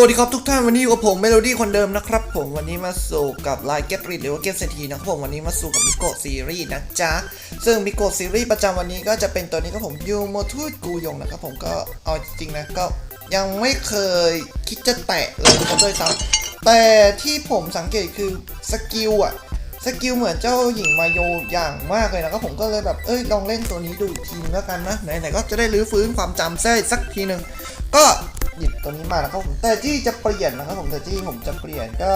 สวัสดีครับทุกท่านวันนี้อยู่กับผมเมโลดี้คนเดิมนะครับผมวันนี้มาสู่กับไลน์เก็ตริดหรือว่าเก็ตเซทีนะครับผมวันนี้มาสู่กับมิโกะซีรีส์นะจ๊ะซึ่งมิโกะซีรีส์ประจำวันนี้ก็จะเป็นตัวนี้ครับผมยูโมทูดกูยงนะครับผมก็เอาจริงนะก็ยังไม่เคยคิดจะแตะเลยครับด้วยซ้ำแต่ที่ผมสังเกตคือสกิลอะสกิลเหมือนเจ้าหญิงมาโยอย่างมากเลยนะครับผมก็เลยแบบเอ้ยลองเล่นตัวนี้ดูอีกทีนึงแล้วกันนะไหนๆก็จะได้รื้อฟื้นความจำแท้สักทีหนึ่งก็ หยิบตัวนี้มานะครับผมแต่ที่จะเปลี่ยนนะครับผมแต่ที่ผมจะเปลี่ยนก็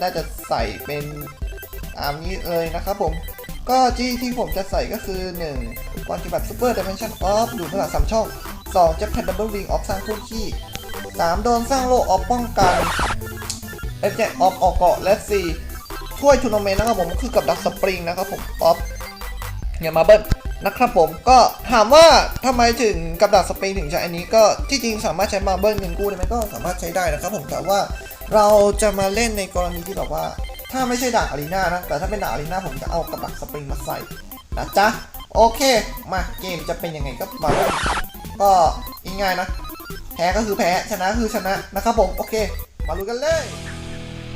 น่าจะใส่เป็นตามนี้เลยนะครับผมก็ที่ที่ผมจะใส่ก็คือ1ปฏิบัตซูเปอร์ดิเมนชั่นออฟดูพลังสามช่อง 2 จะแพดดับเบิลวิงออฟสร้างคู่ขี้ 3 โดนสร้างโลออฟป้องกันเอฟเจออฟออกเกาะและ 4 ถ้วยทัวร์นาเมนต์นะครับผมคือกับดักสปริงนะครับผมออฟเนี่ยมาเบิ้ล นะครับผมก็ถามว่าทำไมถึงกับดักสปริงถึงใช้อันนี้ก็ที่จริงสามารถใช้มาเบิ้ลเงินกู้ได้ไหมก็สามารถใช้ได้นะครับผมแต่ว่าเราจะมาเล่นในกรณีที่แบบว่า ถ้าไม่ใช่ดาบอารีนานะแต่ถ้าเป็นดาบอารีนาผมจะเอากับดักสปริงมาใส่นะจ๊ะโอเคมาเกมจะเป็นยังไงก็มาเริ่มก็ง่ายๆนะแพ้ก็คือแพ้ชนะคือชนะนะครับผมโอเค มาลุ้นกันเลย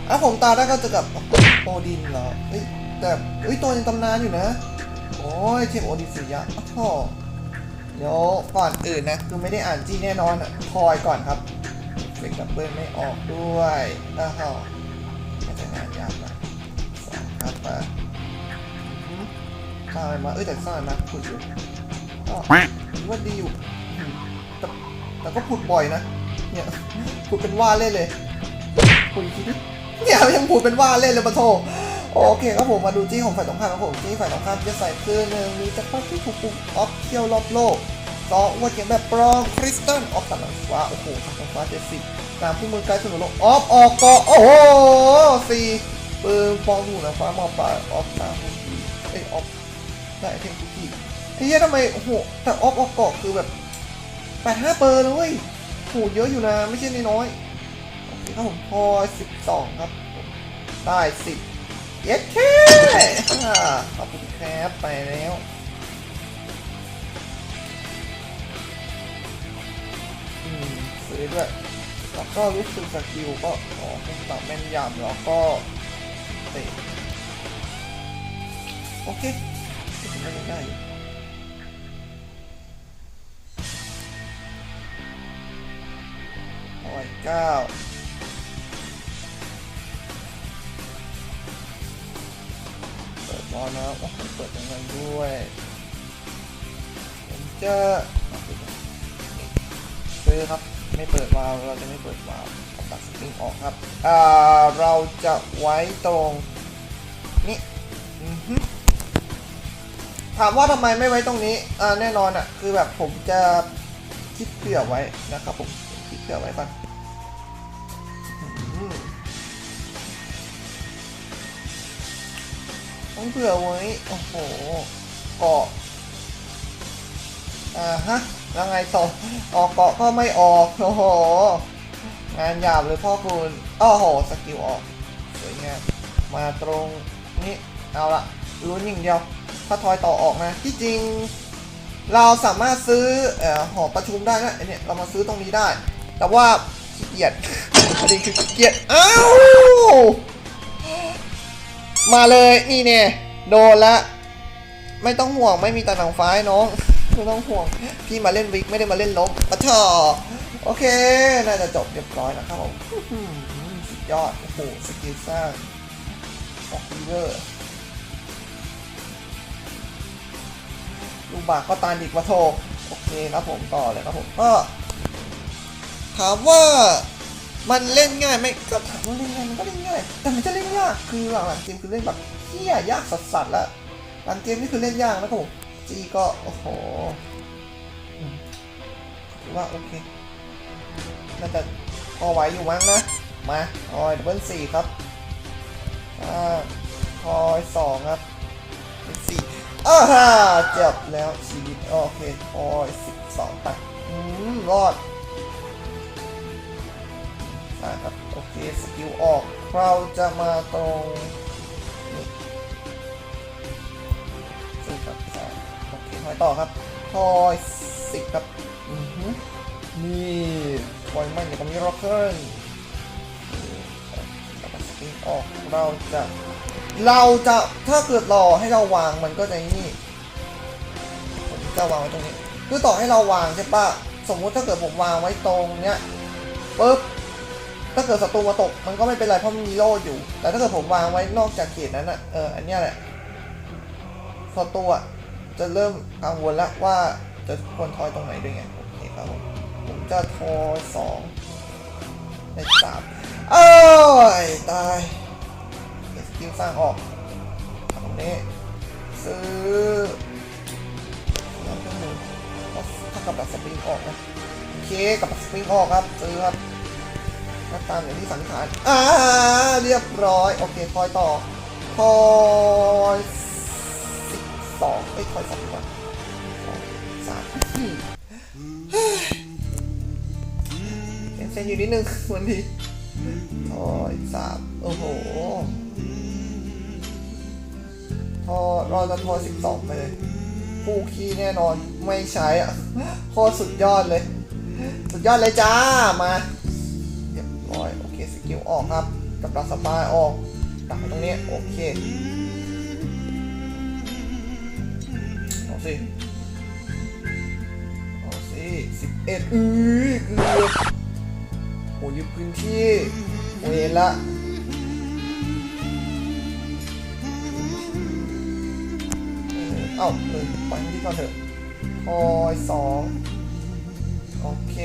แล้วผมตาได้ก็จะกับโอดินเหรอเฮ้ยแต่เฮ้ยตัวยังตำนานอยู่นะ โอ้ยเทพโอดิสุยะอ้าวเดี๋ยวก่อนอื่นนะคือไม่ได้อ่านจีแน่นอนอะคอยก่อนครับเฟกดับเบิลไม่ออกด้วยอ้าวไม่จะงานยากนะสองครับมาอื้อหือสร้างอะไรมาเอ้ยแต่สร้างอะขุดอยู่ก็ถือว่าดีอยู่แต่แต่ก็ขุดบ่อยนะเนี่ยขุดเป็นว่าเล่นเลยขุดอีกทีดิเนี่ยยังขุดเป็นว่าเล่นเลยมาโท โอเคครับผมมาดูจี้ของฝ่ายตรงข้ามครับผมจี้ฝ่ายตรงข้ามจะใส่คือหนึ่งมีจักรพรรดิที่ถูกปุ่มออฟเที่ยวรอบโลกสองวัดเขียนแบบปลอมคริสตัลออฟตัดหลังฟ้าโอ้โหทางฟ้าเจ็ดสิบตามผู้มือไกลสนุนโลกออฟออกเกาะโอ้โหสี่ปืนฟองหูนะฟ้ามอปลายออฟตามผู้ดีเอ้ออฟได้เทมทุกทีไอ้เหี้ยทำไมโอ้โหแต่ออฟออกเกาะคือแบบแปดห้าเปอร์เลยเว้ยโหเยอะอยู่นะไม่ใช่น้อยโอเคครับผมพอสิบสองครับได้สิบ เย็ดแค่ขอบคุณครับไปแล้วอืมซื้อด้วยแล้วก็รู้สึกสกิลก็ขอเป็นต่อแม่นยำแล้วก็เตะโอเคถึงไม่ได้ร้อยเก้า บอลนะโอ้เปิดยังไงด้วย ผมจะซื้อครับ ไม่เปิดวาล์วเราจะไม่เปิดวาล์วตัดสปริงออกครับ อ่า เราจะไว้ตรงนี้อือฮึถามว่าทำไมไม่ไว้ตรงนี้ อ่า แน่นอนอะ คือแบบผมจะคิดเผื่อไว้นะครับผม คิดเผื่อไว้ก่อน เผื่อไว้โอ้โหเกาะอ่าฮะ แล้วไงต่อ ออกเกาะก็ไม่ออก โอ้โห งานหยาบเลยพ่อคุณโอ้โห สกิลออก สวยงาม มาตรงนี้ เอาละลุ้นอย่างเดียว ถ้าทอยต่อออกนะ ที่จริง เราสามารถซื้อเอ่อหอประชุมได้นะไอเนี่ย เรามาซื้อตรงนี้ได้ แต่ว่าขี้เกียจประเด็นคือขี้เกียจ อ้าว มาเลยนี่เนี่ยโดนละ ไม่ต้องห่วงไม่มีตาหนังฟ้าให้น้องไม่ต้องห่วงพี่มาเล่นวิกไม่ได้มาเล่นล้มปะเถอะโอเค น่าจะจบเรียบร้อยนะครับผมสุดยอดโอ้โหสกิลสร้างออกลีเวอร์ลูกบากก็ตานอีกวะโทโอเคครับผมต่อเลยครับผมก็ถามว่า มันเล่นง่ายไหมก็ถามว่าเล่นง่ายมันก็เล่นง่าย แต่มันจะเล่นยากคือหลังเกมคือเล่นแบบเฮียยากสัสๆแล้วหลังเกมนี่คือเล่นยากนะครับผมจีก็โอ้โหถือว่าโอเคน่าจะพอไหวอยู่มั้งนะมาคอยดับเบิลสี่ครับอ่าคอยสองครับสี่อ้าฮ่าเจ็บแล้วชีวิตโอเคคอยสิบสองไปอืมรอด่าครับโอเคสกิลออกเราจะมาตรงนี้ซึ่งครับสามโอเคไปต่อครับทอยสิครับอือฮึนี่ปล่อยมันอย่างกับมิราเคิลตัดสปริงออกเราจะเราจะถ้าเกิดรอให้เราวางมันก็จะนี่ผมจะวางไว้ตรงนี้คือต่อให้เราวางใช่ปะสมมุติถ้าเกิดผมวางไว้ตรงเนี้ยปุ๊บ ถ้าเกิดศัตรูมาตกมันก็ไม่เป็นไรเพราะมันมีโล่อยู่ แต่ถ้าเกิดผมวางไว้นอกจากเขตนั้นอะเอออันนี้แหละศัตรูอะจะเริ่มกังวลแล้วว่าจะควรทอยตรงไหนด้วยไงโอเคครับผมผมจะทอยสองในสามเอ้ยตายสกิลสร้างออกตรงนี้ซื้อแล้วเครื่งมือถ้ากับดักสปริงออกนะโอเคกับดักสปริงออกครับซื้อครับ หน้าตามอย่างที่สันนิษฐานอ่าเรียบร้อย โอเคทอยต่อทอยสิบสองเอ้ยทอยสองก่องสามเฮ้ยเส้นอยู่นิดนึงวันนี้ทอยสามโอ้โหทอยเราจะทอยสิบสองไปเลยผู้คีย์แน่นอนไม่ใช้อะโคตรสุดยอดเลย สุดยอดเลยจ้ามา ร้อยโอเคสกิลออกครับ กับดักสปายออกดักไว้ตรงนี้ โอเคเอาสิเอาสิสิบเอ็ดอือเกือบโอ้ยึดพื้นที่เวละเอ้าเออปล่อยให้ที่ก่อนเถอะทอยสองโอเค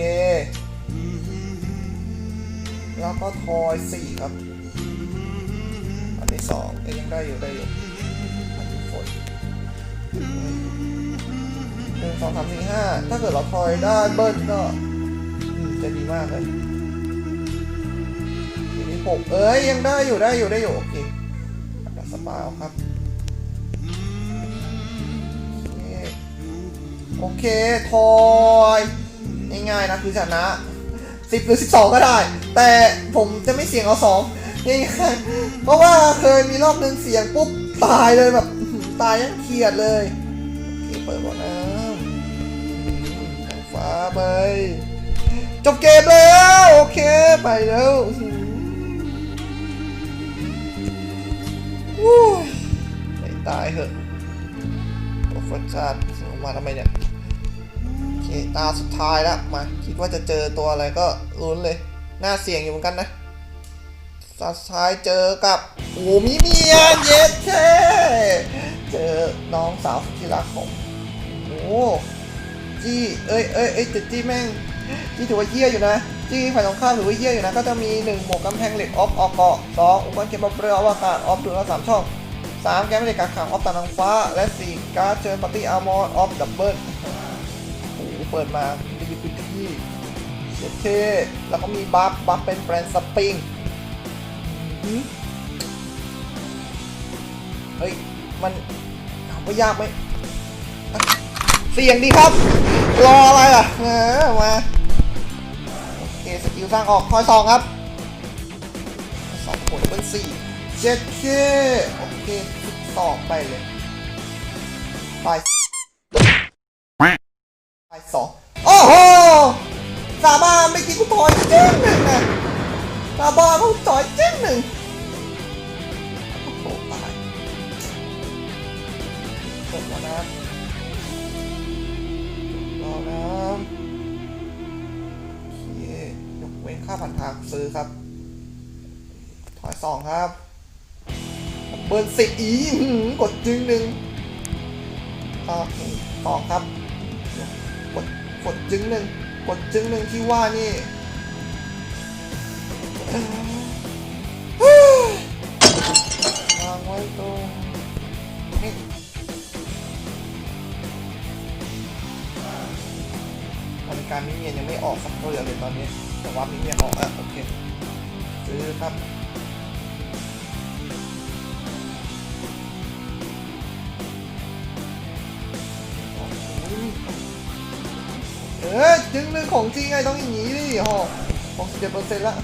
แล้วก็ทอยสี่ครับ อันที่สองเอ้ยยังได้อยู่ได้อยู่อันที่ฝนหนึ่งสองสามสี่ห้าถ้าเกิดเราทอยได้เบิ้ลก็จะดีมากเลยทีนี้หกเอ้ยยังได้อยู่ได้อยู่ได้อยู่โอเคอันดับสปาครับโอเค ทอย ง่ายๆนะคือชนะ สิบหรือสิบสองก็ได้ แต่ผมจะไม่เสี่ยงเอาสองง่ายๆเพราะว่าเคยมีรอบหนึ่งเสี่ยงปุ๊บตายเลยแบบตายยังเครียดเลยโอเคเปิดบ่อน้ำทาฟ้าไปจบเกมแล้วโอเคไปแล้ววู้ยตายเหอะโอ้ฟัชาติส่งมาทำไมเนี่ย เคตาสุดท้ายแล้วมา คิดว่าจะเจอตัวอะไรก็ลุ้นเลย น่าเสี่ยงอยู่เหมือนกันนะตาสุดท้ายเจอกับโอ้มิเมียนเย็ดแค่เจอน้องสาวที่รักของโอ้จี้เอ้ยเอ้ยเอ้ยแต่จี้แม่งจี้ถือว่าเยี่ยอยู่นะจี้ฝ่ายตรงข้ามถือว่าเยี่ยอยู่นะก็จะมี1หมวกกำแพงเหล็กออฟออกเกาะ2อุปกรณ์เก็บเรืออวกาศออฟดูแล้วสามช่องสามแกมไม่ได้กักขังออฟตานางฟ้า และสี่การ์ดเชิญปาร์ตี้อาร์มอร์ออฟดับเบิลโอ้โห เปิดมาได้ยึดพื้นที่เจ็ดเท่แล้วก็มีบัฟบัฟเป็นแบรนด์สปริงหืมเฮ้ย มันถามว่ายากไหมอะเสี่ยงดีครับ รออะไรอะเออมาโอเคสกิลสร้างออกคอยสองครับสองผลเป็นสี่เจ็ดเคโอเคสิบสองไปเลย ไปไป สองโอ้โหสาบ้าไม่คิดกูถอยเจ๊งหนึ่งนะสาบ้าเขาถอยเจ๊งหนึ่งโอ้โหตายกดแล้วนะรอนะโอเคยกเว้นค่าผ่านทางซื้อครับ ถอยสองครับ เบิร์นสิบอีหือกดจึงหนึ่งต่อหนึ่งสองครับ ดกดจึงหนึ่งกดจึงหนึ่งที่ว่านี่วางไว้ตรงนี่บริการมิเมียนยังไม่ออกสักตัวเดียวเลยตอนนี้ แต่ว่ามิเมียนออกอะโอเคซื้อครับ เออจึงเรื่องของจริงไงต้องอย่างนี้ดิฮะหกสิบเจ็ดเปอร์เซ็นต์ละ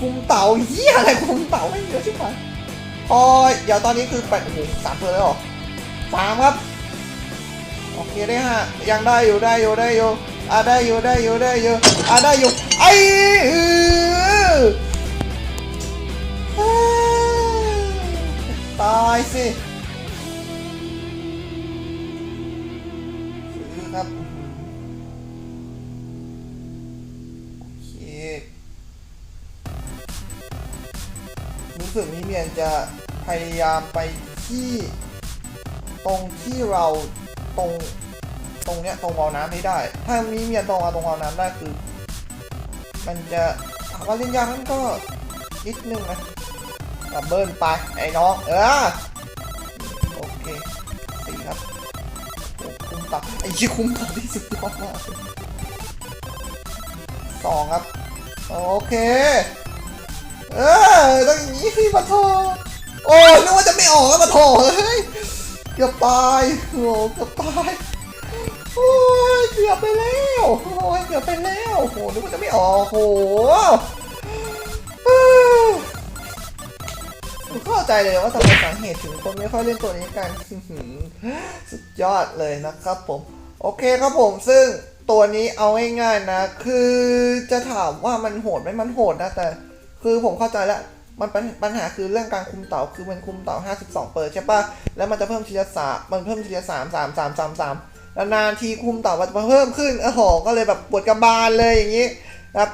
คุมเต่าเหี้ยอะไรคุมเต่าไม่เยอะใช่ไหมพอเดี๋ยวตอนนี้คือแปดโอ้โหสามเปอร์แล้วหรอสามครับ โอเคได้ฮะยังได้อยู่ได้อยู่ได้อยู่อะได้อยู่ได้อยู่ได้อยู่อะได้อยู่ไอ้เออตายสิครับ สึกมิเมียนจะพยายามไปที่ตรงที่เราตรงตรงเนี้ยตรงวาล์วน้ำให้ได้ ถ้ามีเมียนตรงมาตรงวาล์วน้ำได้คือ มันจะถามว่าเล่นยากนั้นก็นิดนึงนะดับเบิลไปไอ้น้องเออโอเคสี่ครับโอ้คุ้มตับไอ้ยี่คุ้มตับที่สุดยอดมากสองครับ โอเค เออต้องอย่างนี้สิปะโทโอ้ยนึกว่าจะไม่ออกแล้วปะโทเฮ้ยเกือบตายโอ้เกือบตายโอ้ยเกือบไปแล้วโอ้ยเกือบไปแล้วโอ้นึกว่าจะไม่ออกโอ้เอ้ยผมเข้าใจเลยว่าทำไมสาเหตุถึงคนไม่ค่อยเล่นตัวนี้กันสุดยอดเลยนะครับผม โอเคครับผมซึ่งตัวนี้เอาง่ายๆนะ คือจะถามว่ามันโหดไหมมันโหดนะแต่ คือผมเข้าใจแล้วมันปัญหาคือเรื่องการคุมเต่าคือมันคุมเต่า 52 เปิดใช่ปะแล้วมันจะเพิ่มทีละสามมันเพิ่มทีละสามสามสามสามสามนานทีคุมเต่ามันจะเพิ่มขึ้นโอ้โหก็เลยแบบปวดกระบาลเลยอย่างนี้แบบ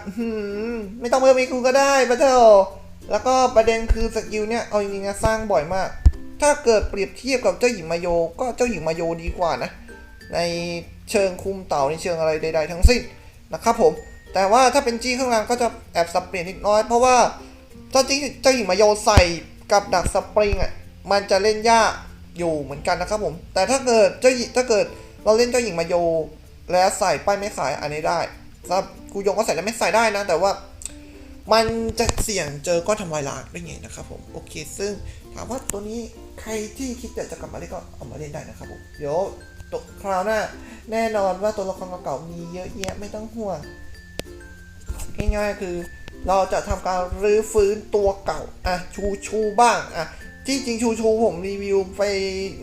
ไม่ต้องเพิ่มอีกคูก็ได้ปะเถอะแล้วก็ประเด็นคือสกิลเนี่ยเอาจริงๆนะสร้างบ่อยมาก ถ้าเกิดเปรียบเทียบกับเจ้าหญิงมาโย ก็เจ้าหญิงมาโยดีกว่านะ ในเชิงคุมเต่าในเชิงอะไรใด ๆ ทั้งสิ้นนะครับผม แต่ว่าถ้าเป็นจี้ข้างล่างก็จะแอบสับเปลี่ยนนิดน้อย เพราะว่าเจ้าจี้เจ้าหญิงมาโยใส่กับดักสปริงอะมันจะเล่นยากอยู่เหมือนกันนะครับผม แต่ถ้าเกิดเจ้าหญิงถ้าเกิดเราเล่นเจ้าหญิงมาโย และใส่ป้ายไม่ขายอันนี้ได้ครับกูยงก็ใส่แล้วไม่ใส่ได้นะ แต่ว่ามันจะเสี่ยงเจอก้อนทำลายล้างได้ไงนะครับผมโอเค ซึ่งถามว่าตัวนี้ใครที่คิดอยากจะกลับมาเล่นก็เอามาเล่นได้นะครับผมเดี๋ยวตัวคราวหน้าแน่นอนว่าตัวละครเก่าๆมีเยอะแยะไม่ต้องห่วง ง่ายๆคือ เราจะทำการรื้อฟื้นตัวเก่าอะชูชูบ้างอะที่จริงชูชูผมรีวิวไป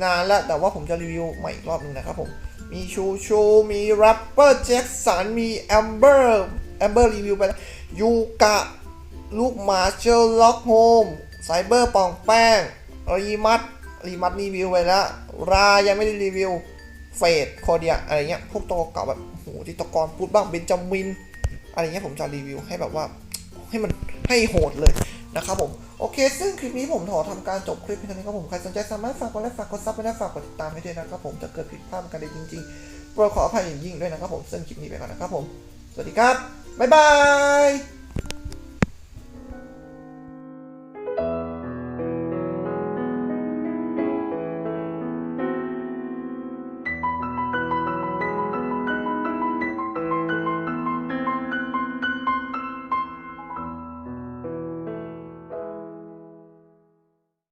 นานแล้ว แต่ว่าผมจะรีวิวใหม่อีกรอบหนึงนะครับผมมีชูชูมีแรปเปอร์แจ็คสันมีแอมเบอร์แอมเบอร์รีวิวไปแล้วยูกะลูกหมาเชลล็อกโฮมไซเบอร์ปองแป้งรีมัดรีมัดรีวิวไปแล้ว รายังไม่ได้รีวิวเฟดโคเดียอะไรเงี้ยพวกตัวเก่าแบบโอ้โหที่ตะกอนพูดบ้างเบนจามิน อะไรเงี้ยผมจะรีวิวให้แบบว่าให้มันให้โหดเลยนะครับผมโอเค ซึ่งคลิปนี้ผมขอทำการจบคลิปเพียงเท่านี้ครับผมใครสนใจสามารถฝากกดไลค์ฝากกดซับไปได้ฝากกดติดตามให้ด้วยนะครับผมจะเกิดผิดพลาดกันได้จริงๆโปรดขออภัยอย่างยิ่งด้วยนะครับผมซึ่งคลิปนี้ไปก่อนนะครับผมสวัสดีครับบ๊ายบาย